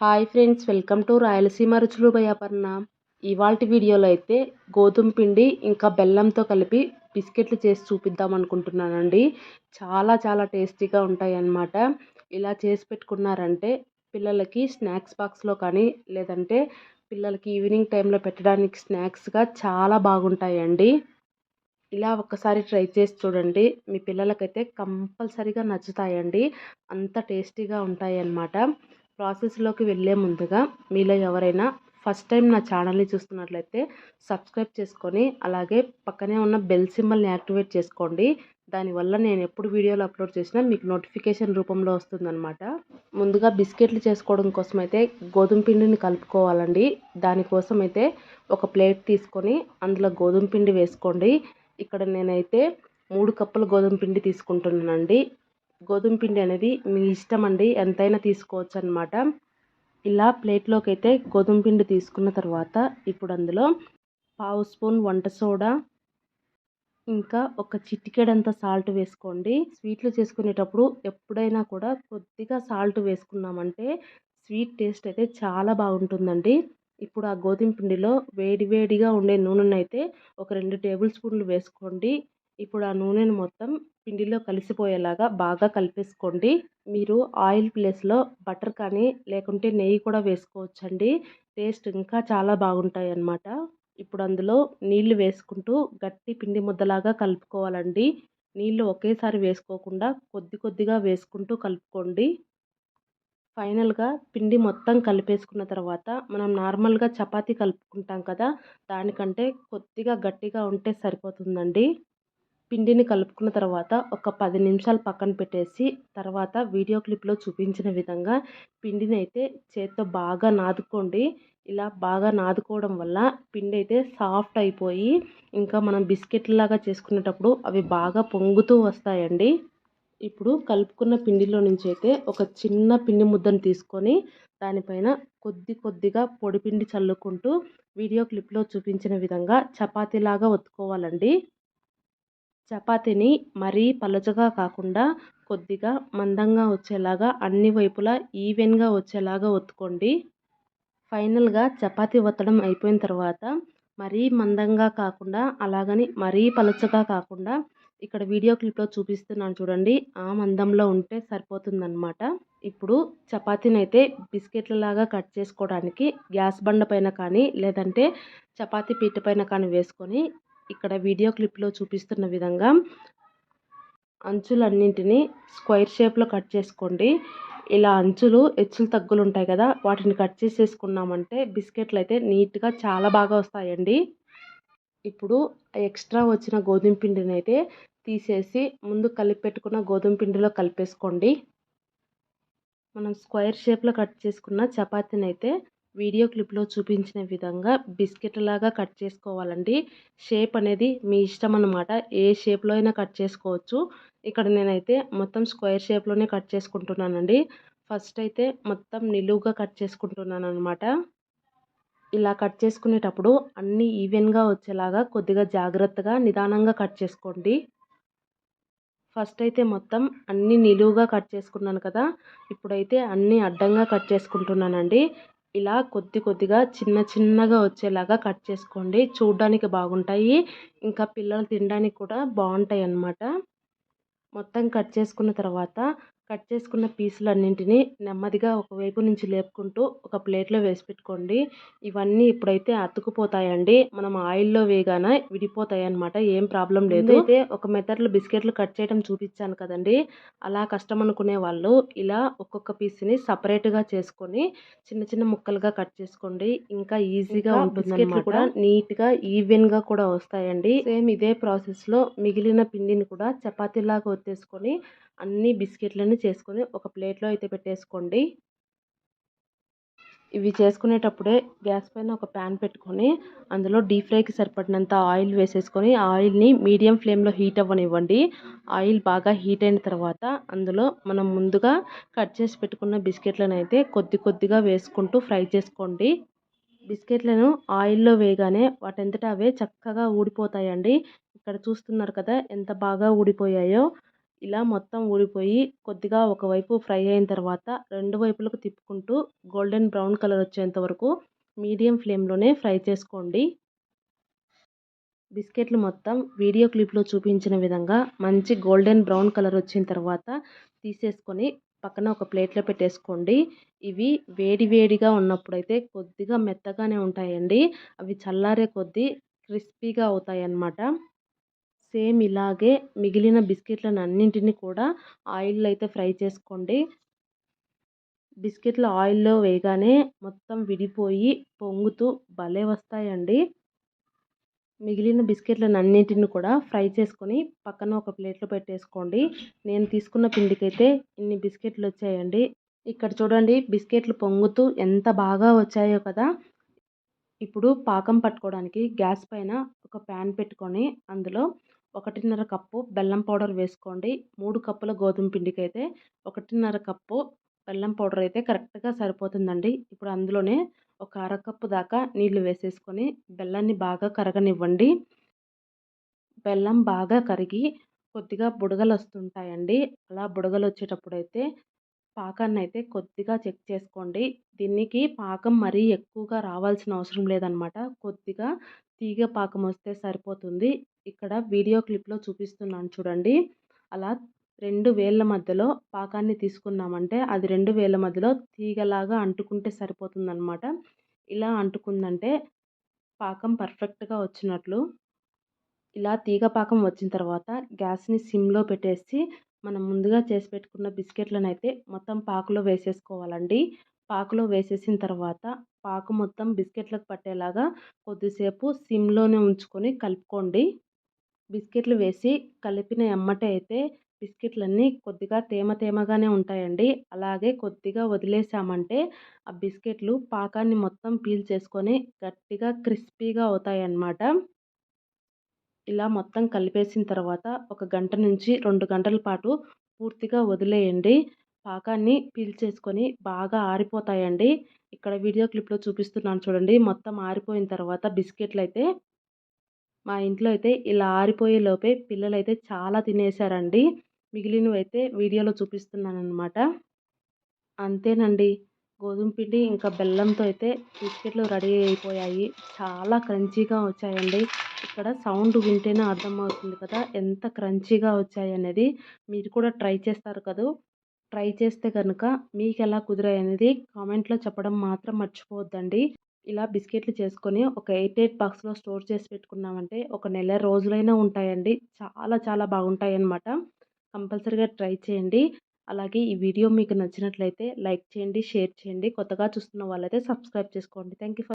Hi friends welcome to Rayalaseema రుచులు భయపర్ణ అపర్ణ. ఇవాల్టి వీడియోలో అయితే గోధుమ పిండి ఇంకా బెల్లంతో కలిపి బిస్కెట్లు చేసి చూపిద్దాం అనుకుంటున్నానండి. చాలా చాలా టేస్టీగా ఉంటాయి అన్నమాట ఇలా చేసి పెట్టుకున్నారంటే పిల్లలకి స్నాక్స్ బాక్స్లో కానీ లేదంటే పిల్లలకి ఈవినింగ్ టైంలో పెట్టడానికి స్నాక్స్గా చాలా బాగుంటాయండి. ఇలా ఒక్కసారి ట్రై చేసి చూడండి. మీ పిల్లలకైతే కంపల్సరీగా నచ్చుతాయండి. అంత టేస్టీగా ఉంటాయి అన్నమాట ప్రాసెస్లోకి వెళ్ళే ముందుగా మీలో ఎవరైనా ఫస్ట్ టైం నా ఛానల్ని చూస్తున్నట్లయితే సబ్స్క్రైబ్ చేసుకొని అలాగే పక్కనే ఉన్న బెల్ సింబల్ని యాక్టివేట్ చేసుకోండి. దానివల్ల నేను ఎప్పుడు వీడియోలు అప్లోడ్ చేసినా మీకు నోటిఫికేషన్ రూపంలో వస్తుందన్నమాట. ముందుగా బిస్కెట్లు చేసుకోవడం కోసం అయితే గోధుమ పిండిని కలుపుకోవాలండి. దానికోసం అయితే ఒక ప్లేట్ తీసుకొని అందులో గోధుమ పిండి వేసుకోండి. ఇక్కడ నేనైతే మూడు కప్పుల గోధుమ పిండి తీసుకుంటున్నానండి. గోధుమ పిండి అనేది మీ ఇష్టం అండి ఎంతైనా తీసుకోవచ్చు అనమాట ఇలా ప్లేట్లోకి అయితే గోధుమ పిండి తీసుకున్న తర్వాత ఇప్పుడు అందులో పావు స్పూన్ వంట సోడా ఇంకా ఒక చిటికెడంత సాల్ట్ వేసుకోండి. స్వీట్లు చేసుకునేటప్పుడు ఎప్పుడైనా కూడా కొద్దిగా సాల్ట్ వేసుకున్నామంటే స్వీట్ టేస్ట్ అయితే చాలా బాగుంటుందండి. ఇప్పుడు ఆ గోధుమ పిండిలో వేడి వేడిగా ఉండే నూనెను అయితే ఒక రెండు టేబుల్ స్పూన్లు వేసుకోండి. ఇప్పుడు ఆ నూనెను మొత్తం పిండిలో కలిసిపోయేలాగా బాగా కలిపేసుకోండి. మీరు ఆయిల్ ప్లేస్లో బటర్ కానీ లేకుంటే నెయ్యి కూడా వేసుకోవచ్చండి. టేస్ట్ ఇంకా చాలా బాగుంటాయి అన్నమాట ఇప్పుడు అందులో నీళ్ళు వేసుకుంటూ గట్టి పిండి ముద్దలాగా కలుపుకోవాలండి. నీళ్ళు ఒకేసారి వేసుకోకుండా కొద్ది కొద్దిగా వేసుకుంటూ కలుపుకోండి. ఫైనల్గా పిండి మొత్తం కలిపేసుకున్న తర్వాత మనం నార్మల్గా చపాతీ కలుపుకుంటాం కదా దానికంటే కొద్దిగా గట్టిగా ఉంటే సరిపోతుందండి. పిండిని కలుపుకున్న తర్వాత ఒక పది నిమిషాలు పక్కన పెట్టేసి తర్వాత వీడియో క్లిప్లో చూపించిన విధంగా పిండిని అయితే చేత్తో బాగా నాదుకోండి. ఇలా బాగా నాదుకోవడం వల్ల పిండి అయితే సాఫ్ట్ అయిపోయి ఇంకా మనం బిస్కెట్లాగా చేసుకునేటప్పుడు అవి బాగా పొంగుతూ వస్తాయండి. ఇప్పుడు కలుపుకున్న పిండిలో నుంచి అయితే ఒక చిన్న పిండి ముద్దను తీసుకొని దానిపైన కొద్ది కొద్దిగా పొడిపిండి చల్లుకుంటూ వీడియో క్లిప్లో చూపించిన విధంగా చపాతీలాగా ఒత్తుకోవాలండి. చపాతీని మరీ పలుచగా కాకుండా కొద్దిగా మందంగా వచ్చేలాగా అన్ని వైపులా ఈవెన్గా వచ్చేలాగా ఒత్తుకోండి. ఫైనల్గా చపాతీ ఒత్తడం అయిపోయిన తర్వాత మరీ మందంగా కాకుండా అలాగని మరీ పలుచగా కాకుండా ఇక్కడ వీడియో క్లిప్లో చూపిస్తున్నాను చూడండి ఆ మందంలో ఉంటే సరిపోతుందన్నమాట. ఇప్పుడు చపాతీని అయితే బిస్కెట్లలాగా కట్ చేసుకోవడానికి గ్యాస్ బండ పైన కానీ లేదంటే చపాతీ పీట పైన కానీ వేసుకొని ఇక్కడ వీడియో క్లిప్లో చూపిస్తున్న విధంగా అంచులన్నింటినీ స్క్వైర్ షేప్లో కట్ చేసుకోండి. ఇలా అంచులు ఎచ్చులు తగ్గులు ఉంటాయి కదా వాటిని కట్ చేసేసుకున్నామంటే బిస్కెట్లు అయితే నీట్గా చాలా బాగా వస్తాయండి. ఇప్పుడు ఎక్స్ట్రా వచ్చిన గోధుమ పిండిని అయితే తీసేసి ముందు కలిపి పెట్టుకున్న గోధుమ పిండిలో కలిపేసుకోండి. మనం స్క్వేర్ షేప్లో కట్ చేసుకున్న చపాతీని అయితే వీడియో క్లిప్లో చూపించిన విధంగా బిస్కెట్ లాగా కట్ చేసుకోవాలండి. షేప్ అనేది మీ ఇష్టం అనమాట ఏ షేప్లో అయినా కట్ చేసుకోవచ్చు. ఇక్కడ నేనైతే మొత్తం స్క్వేర్ షేప్లోనే కట్ చేసుకుంటున్నానండి. ఫస్ట్ అయితే మొత్తం నిలువుగా కట్ చేసుకుంటున్నాను అనమాట ఇలా కట్ చేసుకునేటప్పుడు అన్నీ ఈవెన్గా వచ్చేలాగా కొద్దిగా జాగ్రత్తగా నిదానంగా కట్ చేసుకోండి. ఫస్ట్ అయితే మొత్తం అన్నీ నిలువుగా కట్ చేసుకున్నాను కదా. ఇప్పుడైతే అన్నీ అడ్డంగా కట్ చేసుకుంటున్నానండి. ఇలా కొద్ది కొద్దిగా చిన్న చిన్నగా వచ్చేలాగా కట్ చేసుకోండి. చూడ్డానికి బాగుంటాయి. ఇంకా పిల్లలు తినడానికి కూడా బాగుంటాయి అన్నమాట మొత్తం కట్ చేసుకున్న తర్వాత కట్ చేసుకున్న పీసులన్నింటినీ నెమ్మదిగా ఒకవైపు నుంచి లేపుకుంటూ ఒక ప్లేట్లో వేసి పెట్టుకోండి. ఇవన్నీ ఇప్పుడైతే అతుకుపోతాయండి. మనం ఆయిల్లో వేయగానే విడిపోతాయి అనమాట ఏం ప్రాబ్లం లేదు. అయితే ఒక మెథడ్లో బిస్కెట్లు కట్ చేయడం చూపించాను కదండి. అలా కష్టం అనుకునే వాళ్ళు ఇలా ఒక్కొక్క పీస్ని సపరేట్గా చేసుకొని చిన్న చిన్న ముక్కలుగా కట్ చేసుకోండి. ఇంకా ఈజీగా ఉంటుంది కూడా నీట్గా ఈవెన్గా కూడా వస్తాయండి. సేమ్ ఇదే ప్రాసెస్లో మిగిలిన పిండిని కూడా చపాతీలాగా వచ్చేసుకొని అన్ని బిస్కెట్లను చేసుకొని ఒక ప్లేట్లో అయితే పెట్టేసుకోండి. ఇవి చేసుకునేటప్పుడే గ్యాస్ పైన ఒక ప్యాన్ పెట్టుకొని అందులో డీప్ ఫ్రైకి సరిపడినంత ఆయిల్ వేసేసుకొని ఆయిల్ని మీడియం ఫ్లేమ్లో హీట్ అవ్వనివ్వండి. ఆయిల్ బాగా హీట్ అయిన తర్వాత అందులో మనం ముందుగా కట్ చేసి పెట్టుకున్న బిస్కెట్లను అయితే కొద్ది కొద్దిగా వేసుకుంటూ ఫ్రై చేసుకోండి. బిస్కెట్లను ఆయిల్లో వేయగానే వాటంతట అవే చక్కగా ఊడిపోతాయండి. ఇక్కడ చూస్తున్నారు కదా ఎంత బాగా ఊడిపోయాయో. ఇలా మొత్తం ఊడిపోయి కొద్దిగా ఒకవైపు ఫ్రై అయిన తర్వాత రెండు వైపులకు తిప్పుకుంటూ గోల్డెన్ బ్రౌన్ కలర్ వచ్చేంత వరకు మీడియం ఫ్లేమ్లోనే ఫ్రై చేసుకోండి. బిస్కెట్లు మొత్తం వీడియో క్లిప్లో చూపించిన విధంగా మంచి గోల్డెన్ బ్రౌన్ కలర్ వచ్చిన తర్వాత తీసేసుకొని పక్కన ఒక ప్లేట్లో పెట్టేసుకోండి. ఇవి వేడి వేడిగా ఉన్నప్పుడైతే కొద్దిగా మెత్తగానే ఉంటాయండి. అవి చల్లారే కొద్దీ క్రిస్పీగా అవుతాయి అన్నమాట సేమ్ ఇలాగే మిగిలిన బిస్కెట్లను అన్నింటినీ కూడా ఆయిల్లో అయితే ఫ్రై చేసుకోండి. బిస్కెట్లు ఆయిల్లో వేయగానే మొత్తం విడిపోయి పొంగుతూ భలే వస్తాయండి. మిగిలిన బిస్కెట్లను అన్నింటిని కూడా ఫ్రై చేసుకొని పక్కన ఒక ప్లేట్లో పెట్టేసుకోండి. నేను తీసుకున్న పిండికైతే ఇన్ని బిస్కెట్లు వచ్చాయండి ఇక్కడ చూడండి బిస్కెట్లు పొంగుతూ ఎంత బాగా వచ్చాయో కదా! ఇప్పుడు పాకం పట్టుకోవడానికి గ్యాస్ పైన ఒక ప్యాన్ పెట్టుకొని అందులో ఒకటిన్నర కప్పు బెల్లం పౌడర్ వేసుకోండి. మూడు కప్పుల గోధుమ పిండికి అయితే ఒకటిన్నర కప్పు బెల్లం పౌడర్ అయితే కరెక్ట్గా సరిపోతుందండి. ఇప్పుడు అందులోనే ఒక అరకప్పు దాకా నీళ్ళు వేసేసుకొని బెల్లాన్ని బాగా కరగనివ్వండి. బెల్లం బాగా కరిగి కొద్దిగా బుడగలు వస్తుంటాయండి అలా బుడగలు వచ్చేటప్పుడు అయితే పాకాన్ని అయితే కొద్దిగా చెక్ చేసుకోండి. దీనికి పాకం మరీ ఎక్కువగా రావాల్సిన అవసరం లేదనమాట. కొద్దిగా తీగ పాకం వస్తే సరిపోతుంది. ఇక్కడ వీడియో క్లిప్లో చూపిస్తున్నాను చూడండి. అలా రెండు వేళ్ళ మధ్యలో పాకాన్ని తీసుకున్నామంటే అది రెండు వేళ్ళ మధ్యలో తీగలాగా అంటుకుంటే సరిపోతుందన్నమాట ఇలా అంటుకుందంటే పాకం పర్ఫెక్ట్గా వచ్చినట్లు. ఇలా తీగ పాకం వచ్చిన తర్వాత గ్యాస్ని సిమ్లో పెట్టేసి మనం ముందుగా చేసి పెట్టుకున్న బిస్కెట్లను అయితే మొత్తం పాకులో వేసేసుకోవాలండి. పాకులో వేసేసిన తర్వాత పాకు మొత్తం బిస్కెట్లకు పట్టేలాగా కొద్దిసేపు సిమ్లోనే ఉంచుకొని కలుపుకోండి. బిస్కెట్లు వేసి కలిపిన ఎమ్మటే అయితే బిస్కెట్లన్నీ కొద్దిగా తేమ తేమగానే ఉంటాయండి. అలాగే కొద్దిగా వదిలేసామంటే ఆ బిస్కెట్లు పాకాన్ని మొత్తం పీల్ చేసుకొని గట్టిగా క్రిస్పీగా అవుతాయి అన్నమాట ఇలా మొత్తం కలిపేసిన తర్వాత ఒక గంట నుంచి రెండు గంటల పాటు పూర్తిగా వదిలేయండి. పాకాన్ని పీల్చేసుకొని బాగా ఆరిపోతాయండి. ఇక్కడ వీడియో క్లిప్లో చూపిస్తున్నాను చూడండి. మొత్తం ఆరిపోయిన తర్వాత బిస్కెట్లు అయితే మా ఇంట్లో అయితే ఇలా ఆరిపోయే లోపే పిల్లలు అయితే చాలా తినేశారండి మిగిలినవి అయితే వీడియోలో చూపిస్తున్నాను అనమాట అంతేనండి. గోధుమ పిండి ఇంకా బెల్లంతో అయితే బిస్కెట్లు రెడీ అయిపోయాయి. చాలా క్రంచీగా వచ్చాయండి. ఇక్కడ సౌండ్ వింటేనే అర్థమవుతుంది కదా ఎంత క్రంచీగా వచ్చాయి అనేది. మీరు కూడా ట్రై చేస్తారు కదా. ట్రై చేస్తే కనుక మీకు ఎలా కుదిరాయి అనేది కామెంట్లో చెప్పడం మాత్రం మర్చిపోవద్దండి. ఇలా బిస్కెట్లు చేసుకొని ఒక ఎయిట్ ఎయిట్ బాక్స్లో స్టోర్ చేసి పెట్టుకున్నామంటే ఒక నెల రోజులైనా ఉంటాయండి. చాలా చాలా బాగుంటాయి అన్నమాట కంపల్సరీగా ట్రై చేయండి. అలాగే ఈ వీడియో మీకు నచ్చినట్లయితే లైక్ చేయండి షేర్ చేయండి. కొత్తగా చూస్తున్న వాళ్ళైతే సబ్స్క్రైబ్ చేసుకోండి. Thank you for